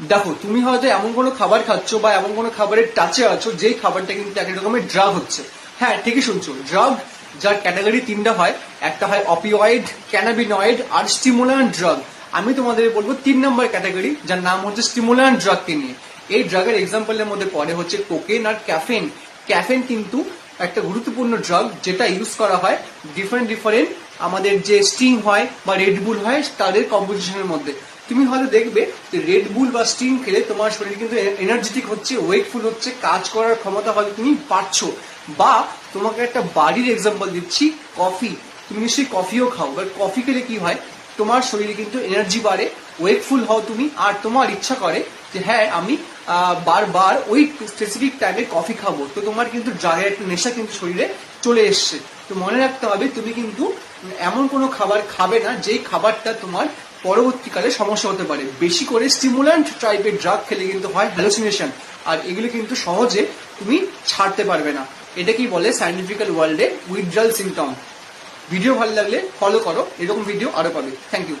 দেখো, তুমি হয়তো এমন কোনো খাবার খাচ্ছ বা এমন কোনো খাবারের টাচে আছো, যেই খাবারটা কিন্তু এক রকমের ড্রাগ হচ্ছে। হ্যাঁ ঠিকই শুনছো ড্রাগ যার ক্যাটাগরি তিনটা হয়। একটা হয় অপিওয়েড ক্যানাবিনয়েড আর স্টিমুলান্ট ড্রাগ আমি তোমাদের বলব তিন নম্বর ক্যাটাগরি যার নাম হচ্ছে স্টিমুলান্ট ড্রাগকে নিয়ে। এই ড্রাগের এক্সাম্পলের মধ্যে পড়ে হচ্ছে কোকেন আর ক্যাফেন ক্যাফেন কিন্তু একটা গুরুত্বপূর্ণ ড্রাগ যেটা ইউজ করা হয় ডিফারেন্ট ডিফারেন্ট আমাদের যে স্টিং হয় বা রেডবুল হয়, তাদের কম্পোজিশনের মধ্যে। তুমি হয়তো দেখবে যে রেড বুল বা স্টিং খেলে তোমার শরীর কিন্তু এনার্জেটিক হচ্ছে ওয়েটফুল হচ্ছে, কাজ করার ক্ষমতা হয়তো তুমি পাচ্ছ। বা তোমাকে একটা বাড়ির এক্সাম্পল দিচ্ছি কফি তুমি নিশ্চয়ই কফিও খাও। বা কফি খেলে কি হয়? তোমার শরীরে কিন্তু এনার্জি বাড়ে ওয়েকফুল হও তুমি, আর তোমার ইচ্ছা করে যে হ্যাঁ আমি বারবার ওই স্পেসিফিক টাইমে কফি খাব। তো তোমার কিন্তু ড্রাগের একটা নেশা কিন্তু শরীরে চলে এসছে। তো মনে রাখতে হবে, তুমি কিন্তু এমন কোনো খাবার খাবে না, যেই খাবারটা তোমার পরবর্তীকালে সমস্যা হতে পারে। বেশি করে স্টিমুল্যান্ট টাইপের ড্রাগ খেলে কিন্তু হয় হ্যালোসিনেশন আর এগুলো কিন্তু সহজে তুমি ছাড়তে পারবে না। এটা কি বলে সাইন্টিফিক্যাল ওয়ার্ল্ডে উইথড্রাল সিমটম ভিডিও ভালো লাগলে ফলো করো, এরকম ভিডিও আরও পাবে। Thank you